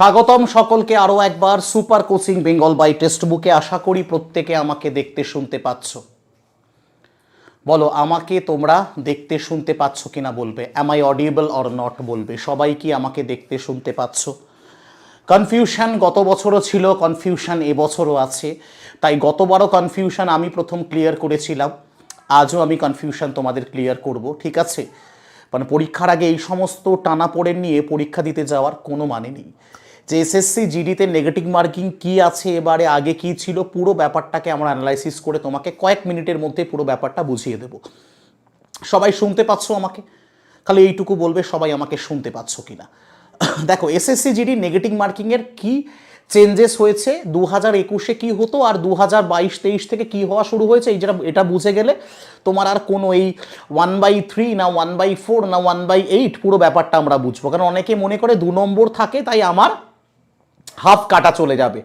স্বাগতম সকলকে আরও একবার super coaching Bengal by Testbook আশা করি প্রত্যেকে আমাকে দেখতে শুনতে পাচ্ছ। বলো, আমাকে তোমরা দেখতে শুনতে পাচ্ছ কিনা বলবে? Am I audible or not বলবে? সবাই কি আমাকে দেখতে শুনতে পাচ্ছ? কনফিউশন গত বছরও ছিল কনফিউশন এবছরও আছে। তাই গতবারও কনফিউশন আমি প্রথম ক্লিয়ার করেছিলাম। আজও আমি কনফিউশন তোমাদের ক্লিয়ার করব, ঠিক আছে? মানে পরীক্ষার আগে এই সমস্ত টানা পড়ে নিয়ে পরীক্ষা দিতে যাওয়ার কোনো মানে নেই। যে এসএসসি জিডিতে নেগেটিভ মার্কিং কি আছে এবারে, আগে কি ছিল, পুরো ব্যাপারটাকে আমরা অ্যানালাইসিস করে তোমাকে কয়েক মিনিটের মধ্যে পুরো ব্যাপারটা বুঝিয়ে দেব। সবাই শুনতে পাচ্ছ আমাকে? খালি এইটুকু বলবে, সবাই আমাকে শুনতে পাচ্ছ কি না দেখো এসএসসি জিডি নেগেটিভ মার্কিংয়ের কি চেঞ্জেস হয়েছে? দু হাজার একুশে কী হতো আর দু হাজার বাইশ তেইশ থেকে কী হওয়া শুরু হয়েছে? এই যেটা, এটা বুঝে গেলে তোমার আর কোনো এই ওয়ান বাই থ্রি না ওয়ান বাই ফোর না ওয়ান বাই এইট পুরো ব্যাপারটা আমরা বুঝব। কারণ অনেকে মনে করে দু নম্বর থাকে, তাই আমার হাফ কাটা চলে যাবে।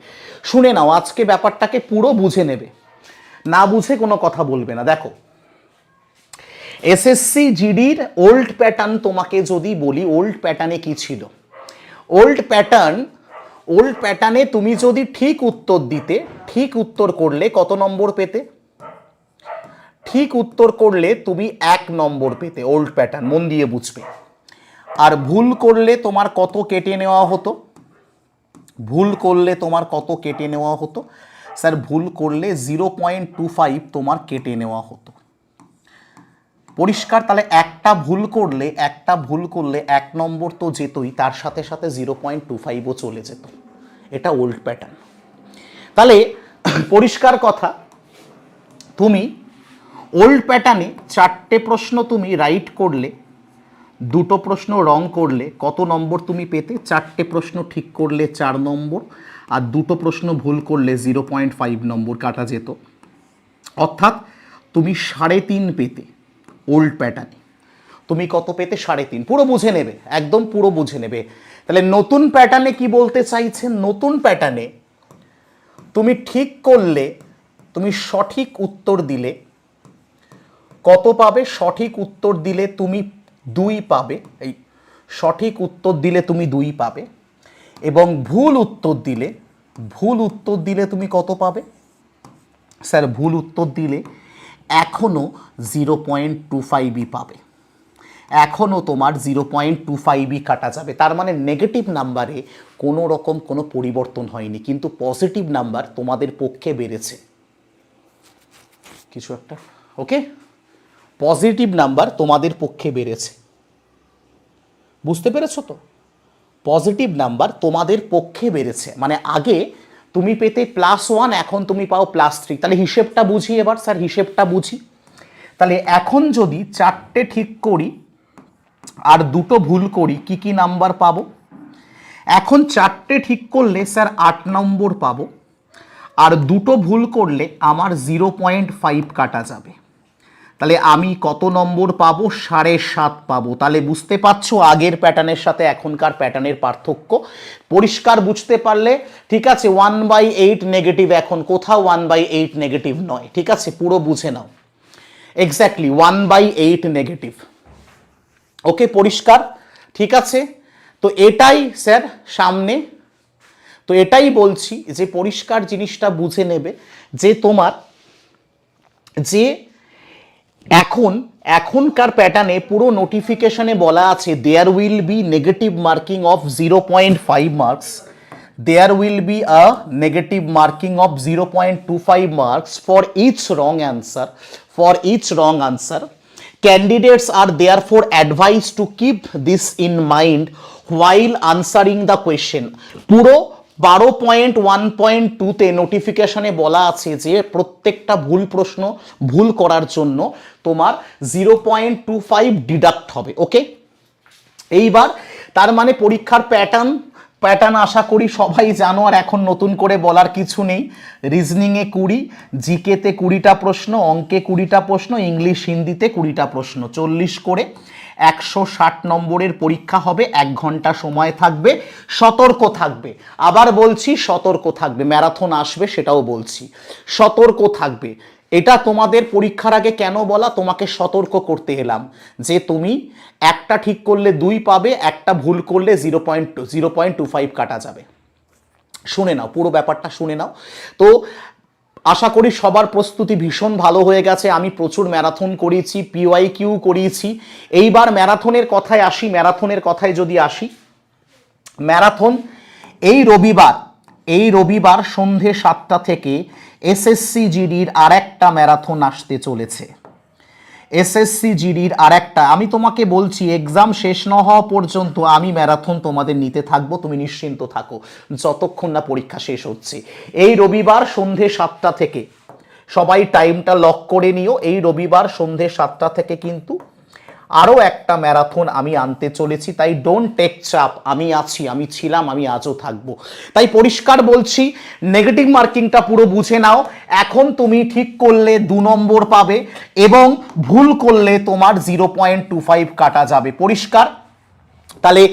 শুনে নাও, আজকে ব্যাপারটাকে পুরো বুঝে নেবে। না বুঝে কোনো কথা বলবে না। দেখো, এসএসসি জিডির ওল্ড প্যাটার্ন তোমাকে যদি বলি ওল্ড প্যাটার্নে কি ছিল? ওল্ড প্যাটার্ন ওল্ড প্যাটার্নে তুমি যদি ঠিক উত্তর দিতে, ঠিক উত্তর করলে কত নম্বর পেতে? ঠিক উত্তর করলে তুমি এক নম্বর পেতে ওল্ড প্যাটার্ন মন দিয়ে বুঝবে। আর ভুল করলে তোমার কত কেটে নেওয়া হতো? ভুল করলে তোমার কত কেটে নেওয়া হতো? স্যার, ভুল করলে জিরো পয়েন্ট টু ফাইভ তোমার কেটে নেওয়া হতো। পরিষ্কার, তাহলে একটা ভুল করলে, একটা ভুল করলে এক নম্বর তো যেতই, তার সাথে সাথে জিরো পয়েন্ট টু ফাইভও চলে যেত। এটা ওল্ড প্যাটার্ন তাহলে, পরিষ্কার কথা, তুমি ওল্ড প্যাটার্নে চারটে প্রশ্ন তুমি রাইট করলে দুটো প্রশ্ন রং করলে কত নম্বর তুমি পেতে? চারটে প্রশ্ন ঠিক করলে চার নম্বর, আর দুটো প্রশ্ন ভুল করলে জিরো পয়েন্ট ফাইভ নম্বর কাটা যেত। অর্থাৎ তুমি সাড়ে তিন পেতে ওল্ড প্যাটার্নে। তুমি কত পেতে? সাড়ে তিন। পুরো বুঝে নেবে, একদম পুরো বুঝে নেবে। তাহলে নতুন প্যাটার্নে কি বলতে চাইছে? নতুন প্যাটার্নে তুমি ঠিক করলে, তুমি সঠিক উত্তর দিলে, কত পাবে? সঠিক উত্তর দিলে তুমি দুই পাবে, এই সঠিক উত্তর দিলে তুমি দুই পাবে এবং ভুল উত্তর দিলে, ভুল উত্তর দিলে তুমি কত পাবে? স্যার, ভুল উত্তর দিলে এখনও জিরো পয়েন্ট টু ফাইভই পাবে। এখনও তোমার জিরো পয়েন্ট টু ফাইভই কাটা যাবে। তার মানে নেগেটিভ নাম্বারে কোনো রকম কোনো পরিবর্তন হয়নি, কিন্তু পজিটিভ নাম্বার তোমাদের পক্ষে বেড়েছে। কিছু একটা ওকে পজিটিভ নাম্বার তোমাদের পক্ষে বেড়েছে। বুঝতে পেরেছ তো? পজিটিভ নাম্বার তোমাদের পক্ষে বেড়েছে। মানে আগে তুমি পেতে প্লাস ওয়ান এখন তুমি পাও প্লাস থ্রি তাহলে হিসেবটা বুঝি এবার, স্যার, হিসেবটা বুঝি। তাহলে এখন যদি চারটে ঠিক করি, আর দুটো ভুল করি, কি কি নাম্বার পাবো? এখন চারটে ঠিক করলে, স্যার, আট নম্বর পাবো। আর দুটো ভুল করলে, আমার জিরো পয়েন্ট ফাইভ কাটা যাবে। তাহলে আমি কত নম্বর পাবো? সাড়ে সাত পাবো। তাহলে বুঝতে পারছ আগের প্যাটার্নের সাথে এখনকার প্যাটার্নের পার্থক্য? পরিষ্কার বুঝতে পারলে, ঠিক আছে ওয়ান বাই এইট নেগেটিভ এখন কোথাও ওয়ান বাই এইট নেগেটিভ নয়, ঠিক আছে? পুরো বুঝে নাও। Exactly one by eight negative okay পরিষ্কার? ঠিক আছে? তো এটাই স্যার সামনে। তো এটাই বলছি যে পরিষ্কার জিনিসটা বুঝে নেবে যে তোমার যে এখন, এখনকার প্যাটার্নে পুরো নোটিফিকেশনে বলা আছে there will be negative marking of zero point five marks there will be a negative marking of zero point two five marks for each wrong answer for each wrong answer candidates are therefore advised to keep this in mind while answering the question. পুরো বারো point one point টুতে নোটিফিকেশনে বলা আছে যে প্রত্যেকটা ভুল প্রশ্ন ভুল করার জন্য তোমার zero point two five deduct হবে ওকে এইবার তার মানে পরীক্ষার প্যাটার্ন প্যাটার্ন আশা করি সবাই জানো আর এখন নতুন করে বলার কিছু নেই। রিজনিংয়ে কুড়ি জিকেতে কুড়িটা প্রশ্ন, অঙ্কে কুড়িটা প্রশ্ন ইংলিশ হিন্দিতে কুড়িটা প্রশ্ন। চল্লিশ করে একশো ষাট নম্বরের পরীক্ষা হবে, এক ঘণ্টা সময় থাকবে, সতর্ক থাকবে। আবার বলছি সতর্ক থাকবে, ম্যারাথন আসবে সেটাও বলছি। সতর্ক থাকবে। এটা তোমাদের পরীক্ষার আগে কেন বলা? তোমাকে সতর্ক করতে এলাম যে তুমি একটা ঠিক করলে দুই পাবে, একটা ভুল করলে zero point zero point two five কাটা যাবে। শুনে নাও, পুরো ব্যাপারটা শুনে নাও। তো আশা করি সবার প্রস্তুতি ভীষণ ভালো হয়ে গেছে। আমি প্রচুর ম্যারাথন করিয়েছি পিওয়াই কিউ করিয়েছি এইবার ম্যারাথনের কথায় আসি, ম্যারাথনের কথায় যদি আসি। ম্যারাথন এই রবিবার এই রবিবার সন্ধে সাতটা থেকে এসএসসি জিডির আর একটা ম্যারাথন আসতে চলেছে। এসএসসি জিডির আর একটা আমি তোমাকে বলছি এক্সাম শেষ না হওয়া পর্যন্ত আমি ম্যারাথন তোমাদের নিতে থাকব, তুমি নিশ্চিন্ত থাকো, যতক্ষণ না পরীক্ষা শেষ হচ্ছে। এই রবিবার সন্ধে সাতটা থেকে, সবাই টাইমটা লক করে নিও, এই রবিবার সন্ধে সাতটা থেকে কিন্তু আরও একটা ম্যারাথন আমি আনতে চলেছি, তাই ডোন্ট টেক চাপ, আমি আছি, আমি ছিলাম, আমি আজও থাকব। তাই পরিষ্কার বলছি নেগেটিভ মার্কিংটা পুরো বুঝে নাও, এখন তুমি ঠিক করলে দু নম্বর পাবে এবং ভুল করলে তোমার জিরো পয়েন্ট টু ফাইভ কাটা যাবে। পরিষ্কার? তাহলে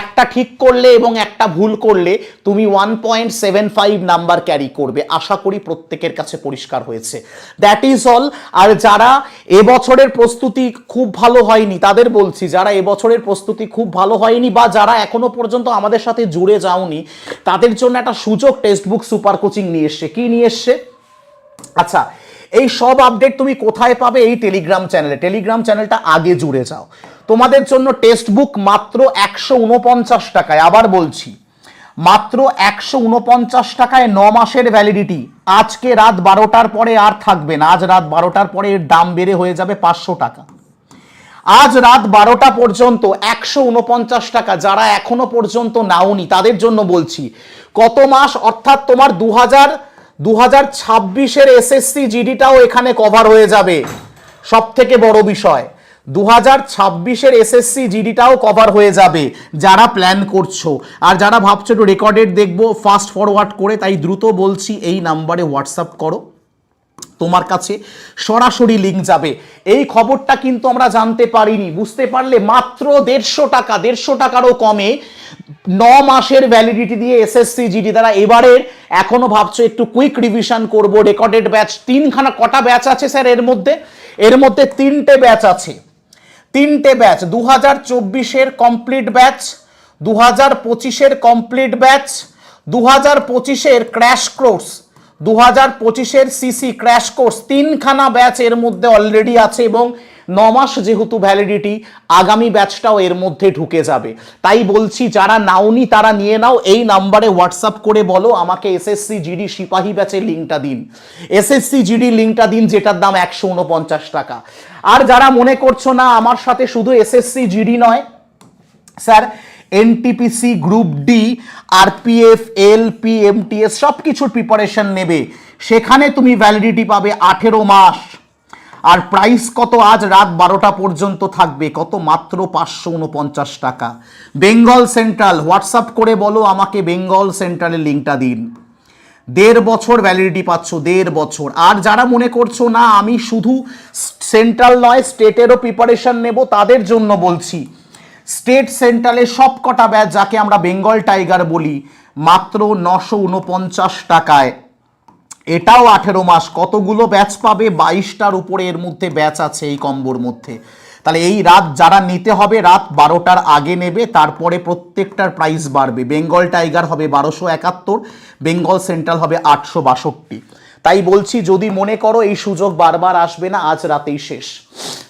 একটা ঠিক করলে এবং একটা ভুল করলে তুমি one point seven five number carry করবে। আশা করি প্রত্যেকের কাছে পরিষ্কার হয়েছে। দ্যাট ইজ অল আর যারা এবছরের প্রস্তুতি খুব ভালো হয়নি, তাদের বলছি, যারা এবছরের প্রস্তুতি খুব ভালো হয়নি বা যারা এখনও পর্যন্ত আমাদের সাথে জুড়ে যাওনি, তাদের জন্য একটা সুযোগ টেক্সট বুক সুপার কোচিং নিয়ে এসছে। কি নিয়ে এসছে? আচ্ছা এই সব আপডেট তুমি কোথায় পাবে? এই টেলিগ্রাম চ্যানেলে টেলিগ্রাম চ্যানেলটা আগে জুড়ে যাও। তোমাদের জন্য টেক্সট বুক মাত্র একশো উনপঞ্চাশ টাকায়। আবার বলছি, মাত্র একশো উনপঞ্চাশ টাকায় ন মাসের ভ্যালিডিটি আজকে রাত বারোটার পরে আর থাকবে না। আজ রাত বারোটার পরে এর দাম বেড়ে হয়ে যাবে পাঁচশো টাকা। আজ রাত বারোটা পর্যন্ত একশো উনপঞ্চাশ টাকা যারা এখনও পর্যন্ত নাওনি, তাদের জন্য বলছি, কত মাস, অর্থাৎ তোমার দু হাজার দু হাজার ছাব্বিশের এসএসসি জিডিটাও এখানে কভার হয়ে যাবে। সব থেকে বড় বিষয় দু হাজার ছাব্বিশের এসএসসি জিডিটাও কভার হয়ে যাবে, যারা প্ল্যান করছ। আর যারা ভাবছ একটু রেকর্ডেড দেখব ফাস্ট ফরওয়ার্ড করে, তাই দ্রুত বলছি, এই নাম্বারে হোয়াটসঅ্যাপ করো। তোমার কাছে সরাসরি লিঙ্ক যাবে। এই খবরটা কিন্তু আমরা জানতে পারিনি, বুঝতে পারলে মাত্র দেড়শো টাকা, দেড়শো টাকারও কমে ন মাসের ভ্যালিডিটি দিয়ে এসএসসি জিডি। দ্বারা এবারের, এখনও ভাবছ একটু কুইক রিভিশন করব রেকর্ডেড ব্যাচ তিনখানা, কটা ব্যাচ আছে স্যার এর মধ্যে? এর মধ্যে তিনটে ব্যাচ আছে। তিনটে ব্যাচ দু হাজার চব্বিশের কমপ্লিট ব্যাচ দু হাজার পঁচিশের কমপ্লিট ব্যাচ দু হাজার পঁচিশের ক্র্যাশ কোর্স দু হাজার পঁচিশের সিসি ক্র্যাশ কোর্স তিনখানা ব্যাচ এর মধ্যে অলরেডি আছে এবং ন মাস যেহেতু ভ্যালিডিটি আগামী ব্যাচটাও এর মধ্যে ঢুকে যাবে। তাই বলছি, যারা নাওনি, তারা নিয়ে নাও। এই নাম্বারে হোয়াটসঅ্যাপ করে বলো, আমাকে এসএসসি জিডি সিপাহী ব্যাচের লিঙ্কটা দিন। এসএসসি জিডি লিঙ্কটা দিন, যেটার দাম একশো উনপঞ্চাশ টাকা। আর যারা মনে করছ না, আমার সাথে শুধু এসএসসি জিডি নয়, sir NTPC group D RPF L P MTS সব কিছুর প্রিপারেশন নেবে। সেখানে তুমি ভ্যালিডিটি পাবে আঠেরো মাস। আর প্রাইস কত আজ? রাত বারোটা পর্যন্ত থাকবে। কত মাত্র পাঁচশো উনপঞ্চাশ টাকা। বেঙ্গল সেন্ট্রাল হোয়াটসঅ্যাপ করে বলো আমাকে বেঙ্গল সেন্ট্রালের লিঙ্কটা দিন। দেড় বছর ভ্যালিডিটি পাচ্ছ, দেড় বছর। আর যারা মনে করছ, না, আমি শুধু সেন্ট্রাল নয়, স্টেটেরও প্রিপারেশন নেব, তাদের জন্য বলছি, স্টেট সেন্ট্রালে সব কটা ব্যাচ যাকে আমরা বেঙ্গল টাইগার বলি, মাত্র নশো উনপঞ্চাশ টাকায়। এটাও আঠেরো মাস। কতগুলো ব্যাচ পাবে? বাইশটার উপরে এর মধ্যে ব্যাচ আছে এই কম্বোর মধ্যে। তাহলে এই রাত যারা নিতে হবে, রাত বারোটার আগে নেবে, তারপরে প্রত্যেকটার প্রাইস বাড়বে। বেঙ্গল টাইগার হবে বারোশো একাত্তর বেঙ্গল সেন্ট্রাল হবে আটশো বাষট্টি। তাই বলছি, যদি মনে করো এই সুযোগ বারবার আসবে না, আজ রাতেই শেষ।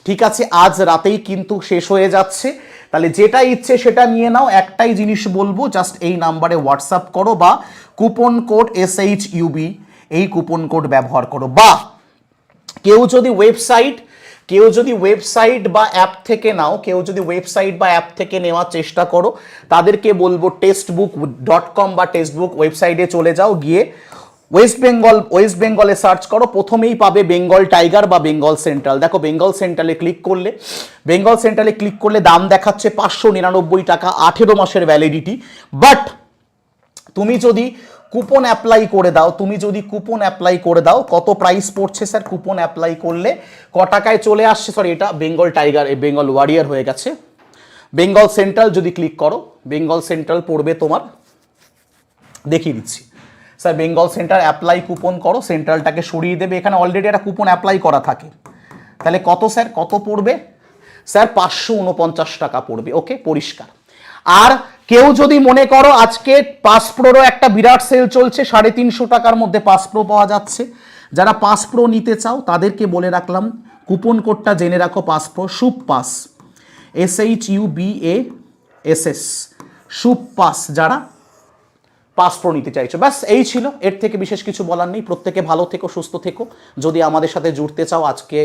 ঠিক আছে, আজ রাতেই কিন্তু শেষ হয়ে যাচ্ছে। তাহলে যেটা ইচ্ছে সেটা নিয়ে নাও। একটাই জিনিস বলব জাস্ট এই নাম্বারে হোয়াটসঅ্যাপ করো বা coupon code S H U B এই কুপন কোড ব্যবহার করো। বা কেউ যদি ওয়েবসাইট কেউ যদি ওয়েবসাইট বা অ্যাপ থেকে নাও, কেউ যদি ওয়েবসাইট বা অ্যাপ থেকে নেওয়ার চেষ্টা করো, তাদেরকে বলব টেক্সট বুক ডট কম বা টেক্সট বুক ওয়েবসাইটে চলে যাও, গিয়ে ওয়েস্ট বেঙ্গল ওয়েস্ট বেঙ্গলে সার্চ করো। প্রথমেই পাবে বেঙ্গল টাইগার বা বেঙ্গল সেন্ট্রাল দেখো বেঙ্গল সেন্ট্রালে ক্লিক করলে বেঙ্গল সেন্ট্রালে ক্লিক করলে দাম দেখাচ্ছে পাঁচশো নিরানব্বই টাকা, আঠেরো মাসের ভ্যালিডিটি বাট তুমি যদি কুপন অ্যাপ্লাই করে দাও। তুমি যদি কুপন অ্যাপ্লাই করে দাও, কত প্রাইস পড়ছে স্যার কুপন অ্যাপ্লাই করলে? ক টাকায় চলে আসছে সরি এটা বেঙ্গল টাইগার বেঙ্গল ওয়ারিয়ার হয়ে গেছে। বেঙ্গল সেন্ট্রাল যদি ক্লিক করো বেঙ্গল সেন্ট্রাল পড়বে তোমার। দেখিয়ে দিচ্ছি। Sir Bengal centre apply coupon করো সেন্ট্রালটাকে সরিয়ে দেবে। এখানে অলরেডি একটা কুপন অ্যাপ্লাই করা থাকে। তাহলে কত স্যার কত পড়বে? স্যার পাঁচশো উনপঞ্চাশ টাকা পড়বে ওকে পরিষ্কার। আর কেউ যদি মনে করো আজকে পাস প্রোরও একটা বিরাট সেল চলছে, সাড়ে তিনশো টাকার মধ্যে পাস প্রো পাওয়া যাচ্ছে। যারা পাস প্রো নিতে চাও, তাদেরকে বলে রাখলাম কুপন কোডটা জেনে রাখো pass pro soup pass S H U B A S S soup pass যারা পাস প্রো নিতে চাইছো। ব্যাস, এই ছিল। এর থেকে বিশেষ কিছু বলার নেই। প্রত্যেকে ভালো থেকো, সুস্থ থেকো। যদি আমাদের সাথে জুড়তে চাও আজকে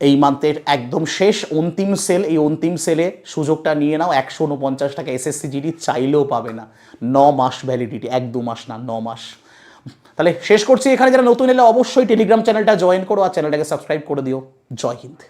এই মান্থের একদম শেষ অন্তিম সেল এই অন্তিম সেলে সুযোগটা নিয়ে নাও, একশো উনপঞ্চাশ টাকা এসএসসি জিডি চাইলেও পাবে না। ন মাস ভ্যালিডিটি এক দু মাস না, ন মাস। তাহলে শেষ করছি এখানে, যারা নতুন এলে অবশ্যই টেলিগ্রাম চ্যানেলটা জয়েন করো আর চ্যানেলটাকে সাবস্ক্রাইব করে দিও। জয় হিন্দ।